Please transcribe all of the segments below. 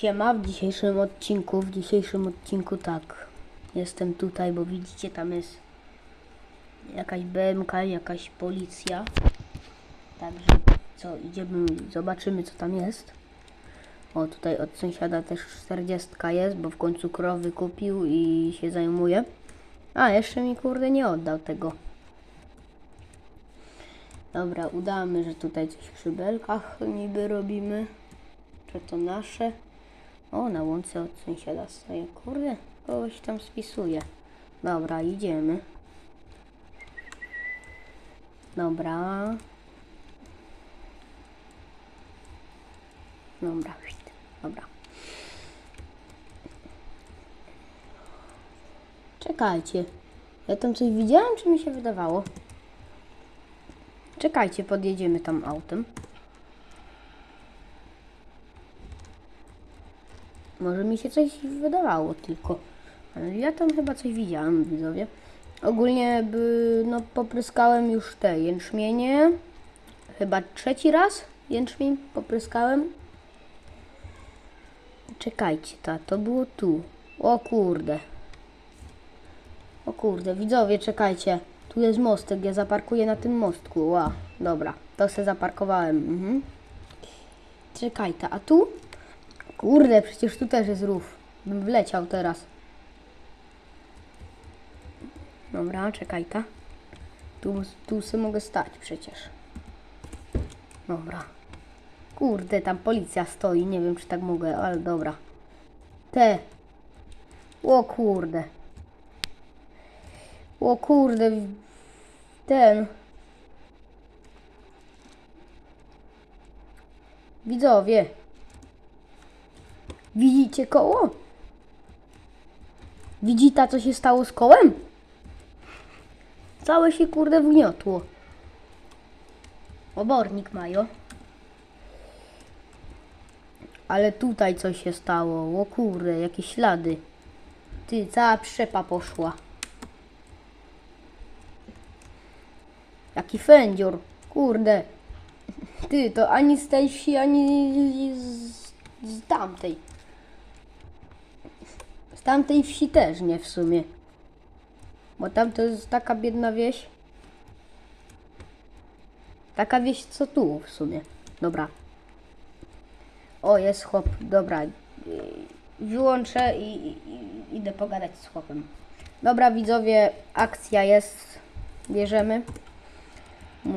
Siema, w dzisiejszym odcinku, w dzisiejszym odcinku tak, jestem tutaj, bo widzicie, tam jest jakaś BMK, jakaś policja, także co, idziemy, zobaczymy co tam jest. O, tutaj od sąsiada też 40 jest, bo w końcu krowy kupił i się zajmuje. A, jeszcze mi kurde nie oddał tego. Dobra, udamy, że tutaj coś przy belkach niby robimy. Czy to nasze? O, na łące od sąsiada stoję. Kurde, kogoś tam spisuje. Dobra, idziemy. Dobra. Dobra, dobra. Czekajcie. Ja tam coś widziałam, czy mi się wydawało? Czekajcie, podjedziemy tam autem. Może mi się coś wydawało tylko. Ale ja tam chyba coś widziałem, widzowie. Ogólnie by, no, popryskałem już te jęczmienie. Chyba trzeci raz jęczmień popryskałem. Czekajcie, ta, to było tu. O kurde. O kurde, widzowie, czekajcie. Tu jest mostek, ja zaparkuję na tym mostku. Ła, dobra, to se zaparkowałem. Mhm. Czekajcie, a tu? Kurde, przecież tu też jest rów. Bym wleciał teraz. Dobra, czekaj ta. Tu, tu sobie mogę stać przecież. Dobra. Kurde, tam policja stoi. Nie wiem, czy tak mogę, ale dobra. Te. O kurde. O kurde. Ten. Widzowie. Widzicie koło? Widzi ta, co się stało z kołem? Całe się kurde wgniotło. Obornik mają. Ale tutaj coś się stało. O kurde, jakieś ślady. Ty, cała przepa poszła. Jaki fędzior. Kurde. Ty, to ani z tej wsi, ani z, z tamtej. Z tamtej wsi też nie w sumie. Bo tam to jest taka biedna wieś. Taka wieś co tu w sumie. Dobra. O, jest chłop. Dobra. Yy, Wyłączę i, i, i idę pogadać z chłopem. Dobra, widzowie, akcja jest. Bierzemy. Yy,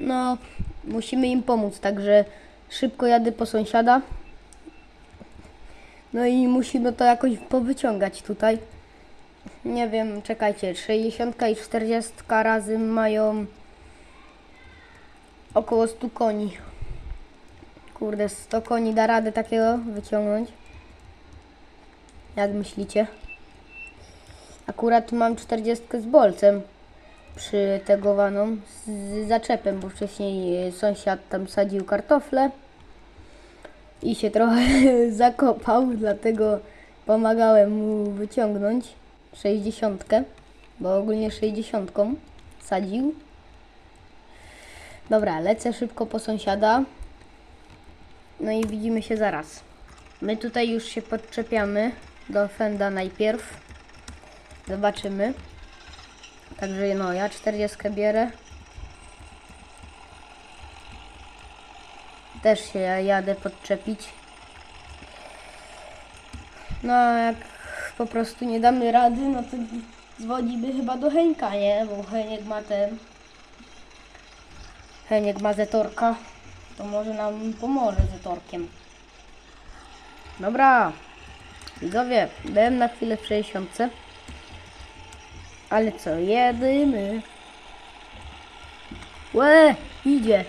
No, musimy im pomóc, także szybko jadę po sąsiada. No i musimy to jakoś powyciągać tutaj. Nie wiem, czekajcie, 60 i 40 razy mają około 100 koni. Kurde, 100 koni da radę takiego wyciągnąć? Jak myślicie? Akurat mam 40 z bolcem przytegowaną z zaczepem, bo wcześniej sąsiad tam sadził kartofle i się trochę zakopał, dlatego pomagałem mu wyciągnąć 60, bo ogólnie 60 sadził. Dobra, lecę szybko po sąsiada. No i widzimy się zaraz. My tutaj już się podczepiamy do fenda najpierw. Zobaczymy. Także no, ja 40 bierę. Też się jadę podczepić. No, a jak po prostu nie damy rady, no to dzwonimy chyba do Henka, nie? Bo Heniek ma ten... Heniek ma zetorka. To może nam pomoże zetorkiem. Dobra. Widzowie, byłem na chwilę w 60. Ale co, jedymy. Łe, idzie.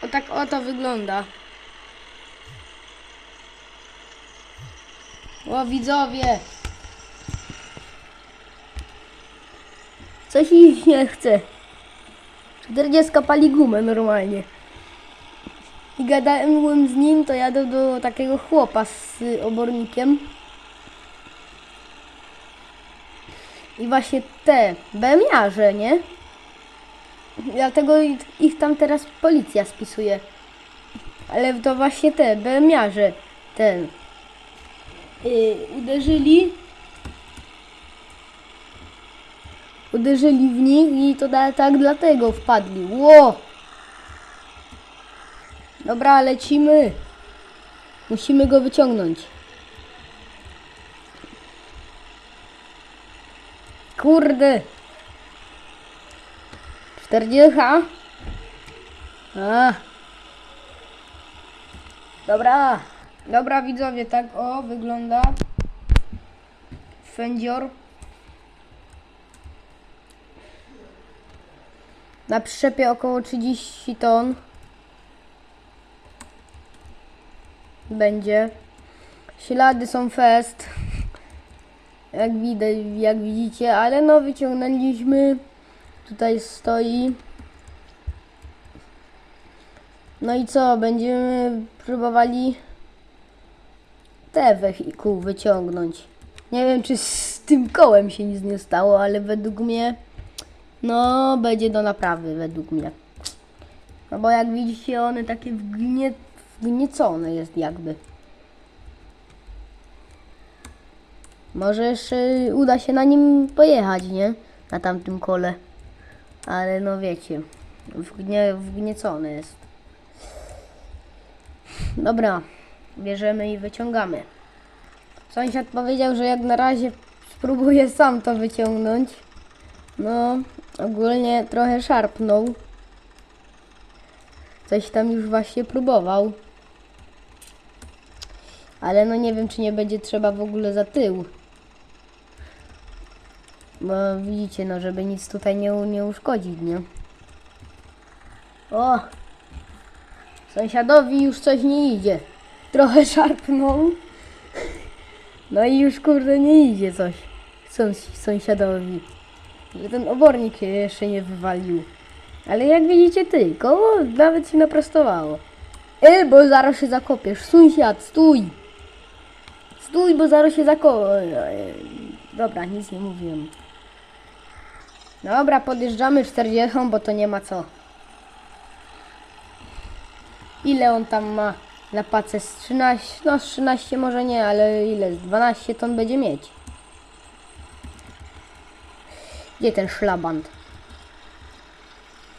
O tak oto wygląda. O widzowie. Coś iść nie chce. 40 pali gumę normalnie. I gadałem z nim, to jadę do takiego chłopa z obornikiem. I właśnie te bębniarze, nie? Dlatego ich- tam teraz policja spisuje. Ale to właśnie te bębniarze ten yy, uderzyli uderzyli w nich i to tak dlatego wpadli. Ło! Dobra, lecimy. Musimy go wyciągnąć. Kurde. Czterdziecha. A. Dobra. Dobra widzowie, tak o wygląda. Fędzior. Na przyczepie około 30 ton. Będzie. Ślady są fest. Jak widać, jak widzicie, ale no wyciągnęliśmy. Tutaj stoi. No i co? Będziemy próbowali te wehikuł wyciągnąć. Nie wiem, czy z tym kołem się nic nie stało, ale według mnie no, będzie do naprawy według mnie. No bo jak widzicie, one takie wgnie, wgniecone jest jakby. Może jeszcze uda się na nim pojechać, nie? Na tamtym kole. Ale no wiecie, wgnie, wgniecone jest. Dobra, bierzemy i wyciągamy. Sąsiad powiedział, że jak na razie spróbuję sam to wyciągnąć. No, ogólnie trochę szarpnął. Coś tam już właśnie próbował. Ale no nie wiem, czy nie będzie trzeba w ogóle za tył. Bo widzicie, no żeby nic tutaj nie, nie uszkodzić, nie? O! Sąsiadowi już coś nie idzie. Trochę szarpnął. No i już kurde nie idzie coś. Sąs sąsiadowi że ten obornik się jeszcze nie wywalił. Ale jak widzicie ty, koło nawet się naprostowało. Ej, bo zaraz się zakopiesz. Sąsiad, stój! Stój, bo zaraz się zako... Dobra, nic nie mówiłem. Dobra, podjeżdżamy 40, bo to nie ma co. Ile on tam ma na pace? Z 13, no z 13 może nie, ale ile? Z 12 ton będzie mieć. Gdzie ten szlabant?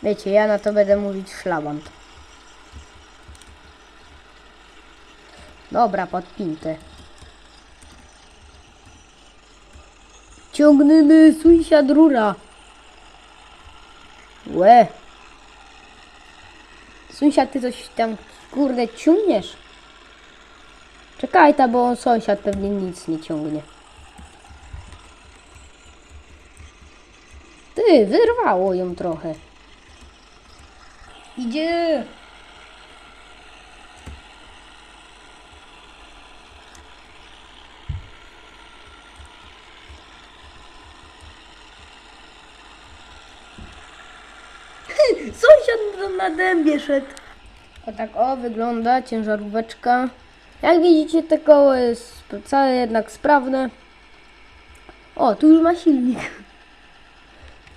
Wiecie, ja na to będę mówić szlabant. Dobra, podpintę. Ciągniemy sąsiad rura. Łe. Sąsiad, ty coś tam, kurde, ciągniesz? Czekaj ta, bo sąsiad pewnie nic nie ciągnie. Ty, wyrwało ją trochę. Idzie. Sąsiad na dębie szedł. O tak o wygląda ciężaróweczka. Jak widzicie te koło jest całe jednak sprawne. O, tu już ma silnik.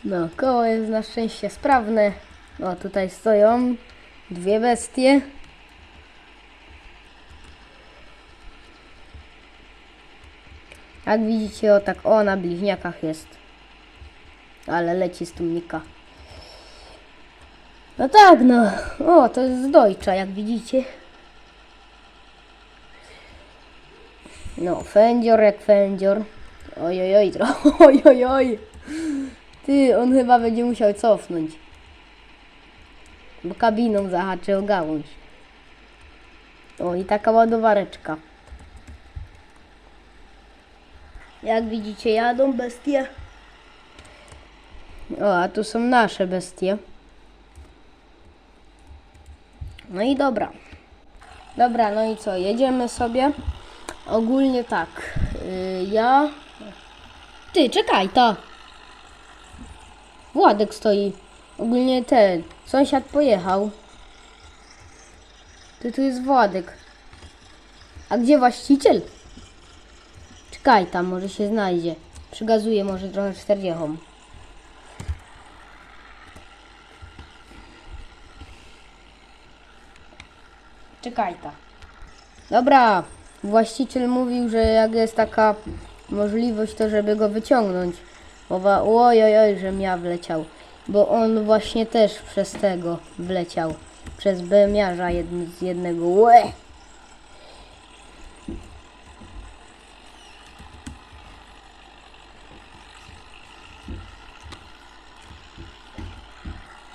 No, koło jest na szczęście sprawne. O, tutaj stoją dwie bestie. Jak widzicie, o tak, o, na bliźniakach jest. Ale leci z tłumnika. No tak, no. O, to jest z Deutscha, jak widzicie. No, fędzior jak fędzior. Oj, oj, trochę, oj, oj, oj. Ty, on chyba będzie musiał cofnąć. Bo kabiną zahaczy o gałąź. O, i taka ładowareczka. Jak widzicie, jadą bestie. O, a tu są nasze bestie. No i dobra. Dobra, no i co, jedziemy sobie. Ogólnie tak. Yy, ja. Ty, czekaj, to. Władek stoi. Ogólnie ten. Sąsiad pojechał. Ty tu jest Władek. A gdzie właściciel? Czekaj tam, może się znajdzie. Przygazuję może trochę 40. czekaj. Dobra, właściciel mówił, że jak jest taka możliwość, to żeby go wyciągnąć. Mowa, oj, oj, oj, że ja wleciał. Bo on właśnie też przez tego wleciał. Przez BMiarza z jednego. Łe!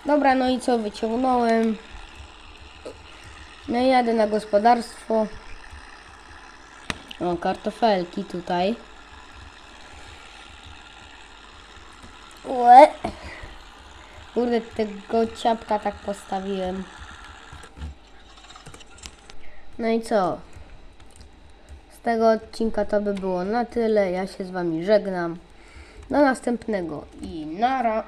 Dobra, no i co, wyciągnąłem. No i jadę na gospodarstwo. O, kartofelki tutaj. Łe. Kurde, tego ciapka tak postawiłem. No i co? Z tego odcinka to by było na tyle. Ja się z wami żegnam. Do następnego i nara.